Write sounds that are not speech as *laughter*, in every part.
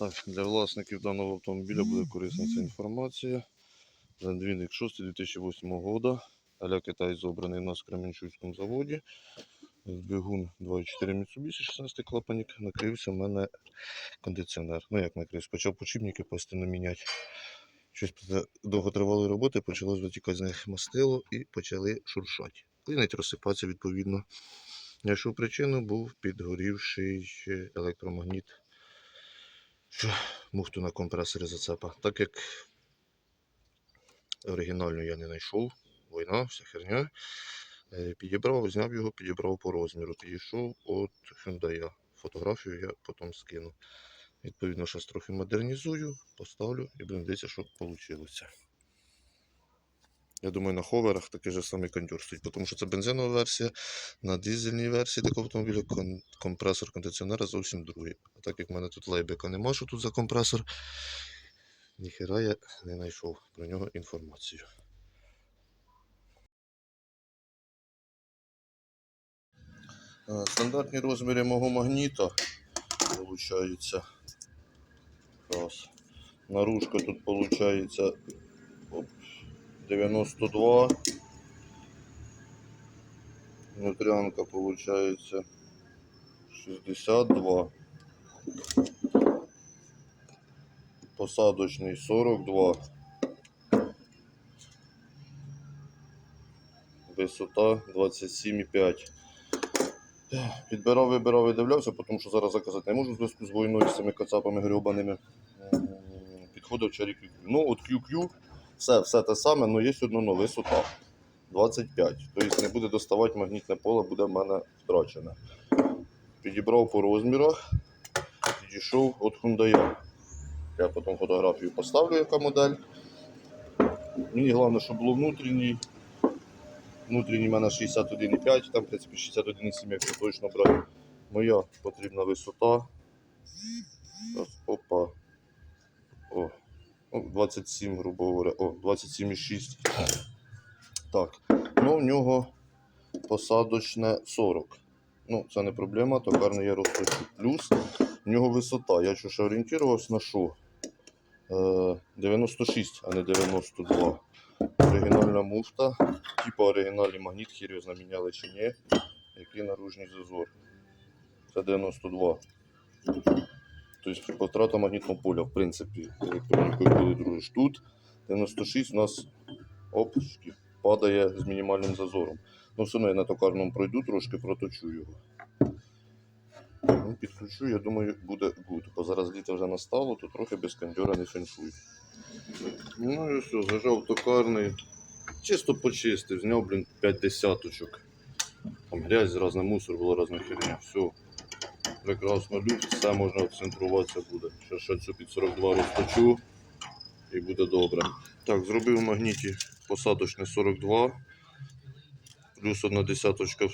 Так, для власників даного автомобіля буде корисна ця інформація. Лендвінник 6 2008 року. Аля Китай зобраний у нас в Кременчуцькому заводі. Двигун 2.4 Mitsubishi 16 клапанник. Накрився в мене кондиціонер. Ну як накрився? Почав почіпники постійно міняти. Щось довготривалої роботи почало затікати з них мастило і почали шуршати. Клинить розсипатися відповідно. Знайшов причину, був підгорівший електромагніт що муфту на компресорі зацепа. Так як оригінальну я не знайшов, війна, вся херня. Е, Підібрав, зняв його, підібрав по розміру. Підійшов от Hyundai. Фотографію я потім скину. Відповідно, щось трохи модернізую, поставлю і будемо дивитися, що вийшло. Я думаю, на ховерах такий же самий кондюр стоїть, тому що це бензинова версія. На дизельній версії такого автомобіля компресор кондиціонера зовсім другий. А так як в мене тут лейбека нема, що тут за компресор, ніхера я не знайшов про нього інформацію. Е, Стандартні розміри мого магніта виходить. Раз. Наружка тут виходить 92. Внутрянка получается 62. Посадочный 42. Висота 27,5. Підбирав, вибирав і дивлявся, тому що зараз заказати не можу в зв'язку з війною з цими кацапами грьобаними. Підходив чарі QQ. Ну, от QQ, все, все те саме, але є одно нове висота. 25. Тобто не буде доставати магнітне поле, буде в мене втрачене. Підібрав по розмірах, підійшов від Hyundai. Я потім фотографію поставлю, яка модель. Мені головне, щоб було внутрішній. Внутрішній в мене 61,5, там в принципі 61,7, якщо точно брати. Моя потрібна висота. Опа. О, ну, 27, грубо говоря. О, 27,6. Так. Ну, в нього посадочне 40. Ну, це не проблема, токарний я розпочу. Плюс в нього висота. Я ще орієнтувався на що? Е, 96, а не 92. Оригінальна муфта. Типа оригінальний магніт, хір заміняли чи ні. Який наружний зазор. Це 92. Тобто потрата магнітного поля, в принципі, електронікою коли дружиш. Тут 96 у нас опушки падає з мінімальним зазором. Ну, все одно я на токарному пройду трошки, проточу його. Ну, підключу, я думаю, буде гуд. Бо зараз літо вже настало, то трохи без кондьора не феншуй. Ну і все, зажав токарний. Чисто почистив, зняв, блін, 5 десяточок. Там грязь, разний мусор, була різна херня. Все. Прекрасно люфт, все можна центруватися буде. Ще ще цю під 42 розточу і буде добре. Так, зробив в магніті посадочне 42, плюс одна десяточка,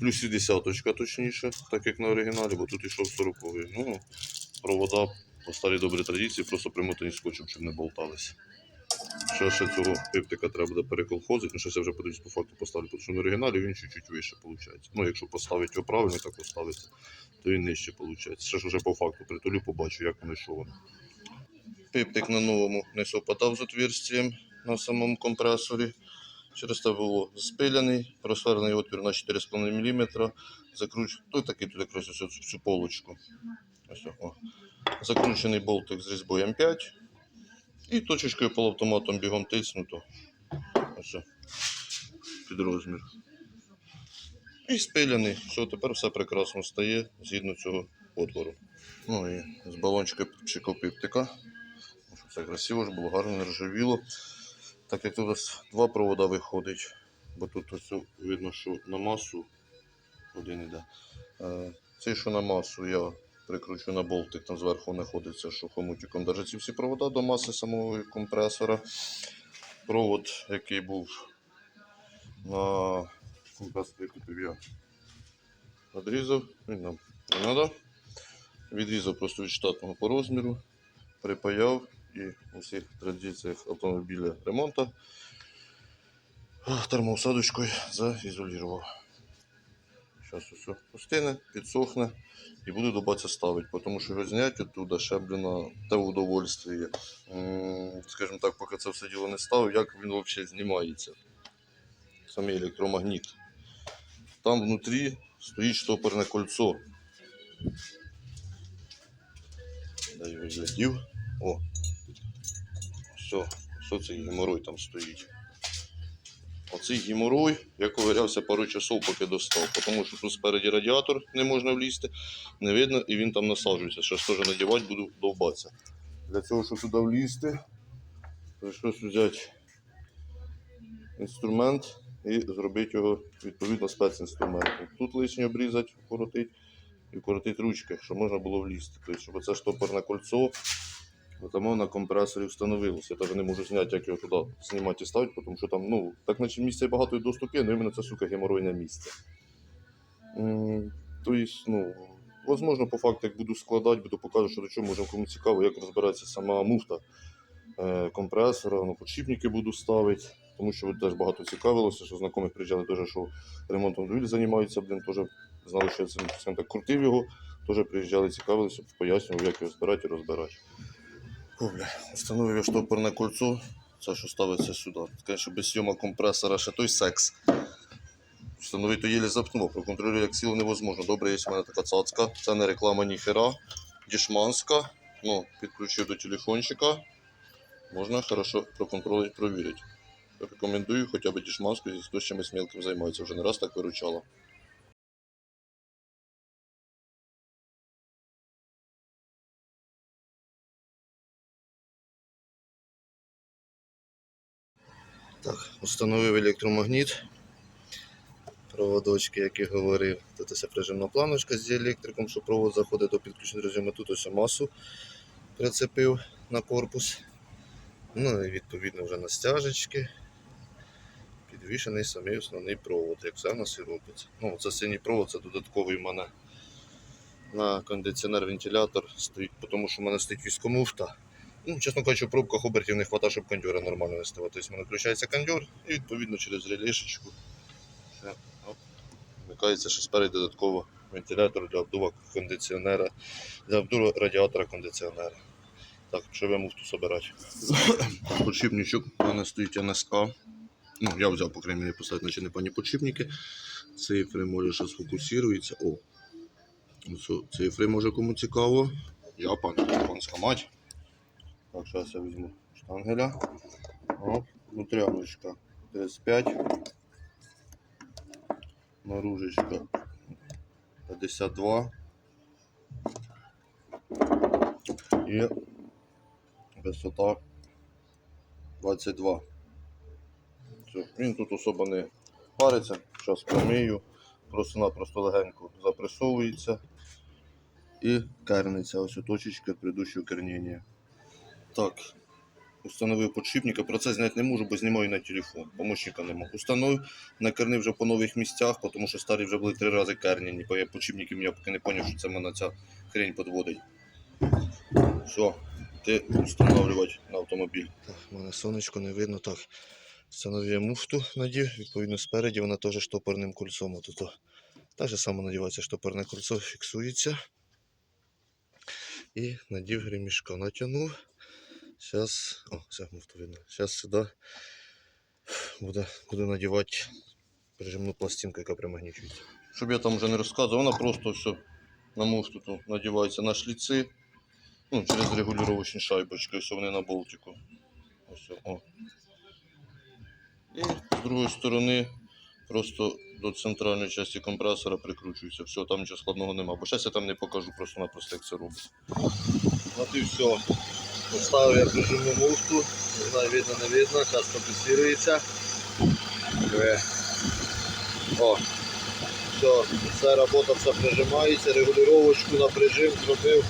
плюс і десяточка точніше, так як на оригіналі, бо тут йшов 40 Ну, провода по старій добрій традиції, просто примотані скотчем, щоб не болталися. Ще, ще цього пиптика треба буде переколхозити, ну щось я вже подивлюсь по факту поставлю, тому що на оригіналі він чуть-чуть вище виходить. Ну, якщо поставити його правильно, так поставиться, то він нижче виходить. Ще ж вже по факту притулю, побачу, як воно що воно. Пиптик на новому не совпадав з отверстием на самому компресорі. Через це було спиляний, просверлений отвір на 4,5 мм. Закруч... Тут такий тут якраз ось цю полочку. Ось, о. Закручений болтик з різьбою М5. І точечкою полуавтоматом бігом тиснуто. Ось. Під розмір. І спиляний. Все, тепер все прекрасно стає згідно цього отвору. Ну і з балончика підпшикав пиптика. Щоб все красиво ж було, гарно не ржавіло. Так як тут у нас два провода виходить, бо тут ось видно, що на масу один іде. Е, Цей, що на масу, я прикручу на болтик, там зверху знаходиться, що хомутиком держать ці всі провода до маси самого компресора. Провод, який був на компресорі, купив я. Відрізав, він нам не треба. Відрізав просто від штатного по розміру, припаяв і у всіх традиціях автомобіля ремонту термоусадочкою заізолював. Зараз усе пустине, підсохне і буду до баця ставити, тому що його зняти оттуда ще, блін, те удовольствие. Скажімо так, поки це все діло не ставив, як він взагалі знімається. Самий електромагніт. Там внутрі стоїть штопорне кольцо. Дай виглядів. О. Все, що цей геморой там стоїть. Оцей геморой, я ковирявся пару часов, поки достав, тому що тут спереді радіатор не можна влізти, не видно, і він там насаджується. Щось теж надівати буду довбатися. Для цього, щоб туди влізти, прийшлось взяти інструмент і зробити його відповідно спецінструментом. Тут лишнє обрізати, вкоротити і вкоротити ручки, щоб можна було влізти. Тобто, щоб це штопорне кольцо тому на компресорі встановилося. Я навіть не можу зняти, як його туди знімати і ставити, тому що там, ну, так наче місця багато і доступ є, але іменно це, сука, геморойне місце. Тобто, ну, возможно, по факту, як буду складати, буду показувати, що до чого може кому цікаво, як розбирається сама муфта е, компресора, ну, подшипники буду ставити, тому що теж багато цікавилося, що знайомих приїжджали теж, що ремонтом автомобілів займаються, блін, теж знали, що я цим так крутив його, теж приїжджали, цікавилися, пояснював, як його збирати і розбирати. Встановив штопорне кольцо, це що ставиться сюди. Звісно, без зйомок компресора ще той секс. Встановити то єлі запнуло, проконтролювати як силу невозможно. Добре, є в мене така цацка. Це не реклама ніхера. Дішманська. Ну, підключив до телефончика. Можна хорошо проконтролювати, провірити. Рекомендую хоча б дішманську, якщо хтось чимось мелким займається. Вже не раз так виручало. Так, установив електромагніт. Проводочки, як і говорив. Тут ось прижимна планочка з електриком, що провод заходить до підключення режиму. Тут ось масу прицепив на корпус. Ну і відповідно вже на стяжечки. Підвішений самий основний провод, як все в нас і робиться. Ну, це синій провод, це додатковий в мене на кондиціонер-вентилятор стоїть, тому що в мене стоїть військомуфта. Ну, чесно кажучи, в пробках обертів не вистачає, щоб кондьора нормально виставити. Тобто мене включається кондьор і відповідно через релішечку вмикається ще спереду додатково вентилятор для обдува кондиціонера, для обдува радіатора кондиціонера. Так, що я муфту собирати. *coughs* Подшипничок у мене стоїть НСК. Ну, я взяв, по крайней мере, поставити наче не пані подшипники. Цифри може ще сфокусується. О, цифри може кому цікаво. Япон, японська мать. Так, зараз я візьму штангеля. Оп, внутряночка 35. Наружечка 52. І висота 22. Все. Він тут особо не париться. Зараз промию. Просто-напросто легенько запресовується і керниться. Ось точечка предыдущого кернення. Так, установив подшипника. Про це зняти не можу, бо знімаю на телефон. Помощника не можу. Установив, накернив вже по нових місцях, тому що старі вже були три рази кернені. Бо я подшипників я поки не зрозумів, що це мене ця хрень підводить. Все, ти встановлювати на автомобіль. Так, у мене сонечко не видно. Так, встановив муфту, надів, відповідно, спереді вона теж штопорним кольцом. Тут так же само надівається штопорне кольцо, фіксується. І надів ремішка, натягнув. Зараз, о, все муфту видно. Зараз сюди буду, буду надівати прижимну пластинку, яка примагнічується. Щоб я там вже не розказував, вона просто все на муфту тут надівається на шліци. Ну, через регулювачні шайбочки, ось вони на болтику. Ось, о. І з другої сторони просто до центральної частини компресора прикручується. Все, там нічого складного нема. Бо зараз я там не покажу просто-напросто, як це робиться. От і все. Поставив я прижимну муфту. Не знаю, видно, не видно. Зараз фокусується. Е. О. Все, все робота все прижимається, регулювачку на прижим зробив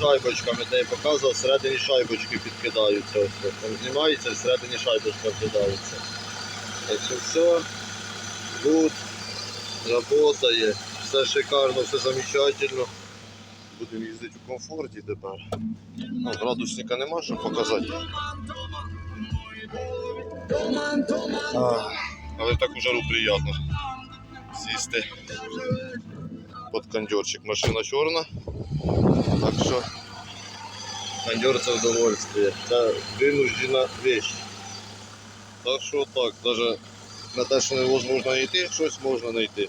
шайбочками, де я показував, всередині шайбочки підкидаються. Ось. Там знімається, всередині шайбочка вкидається. Так що все, тут працює, все шикарно, все замечательно. Будемо їздити у комфорті тепер. Ну, градусника нема, щоб показати. А, але так у жару приємно сісти. під кондьорчик. Машина чорна. Так що кондьор це удовольствие. Це винуждена вещь. Так що так, навіть на те, що невозможно знайти, щось можна знайти.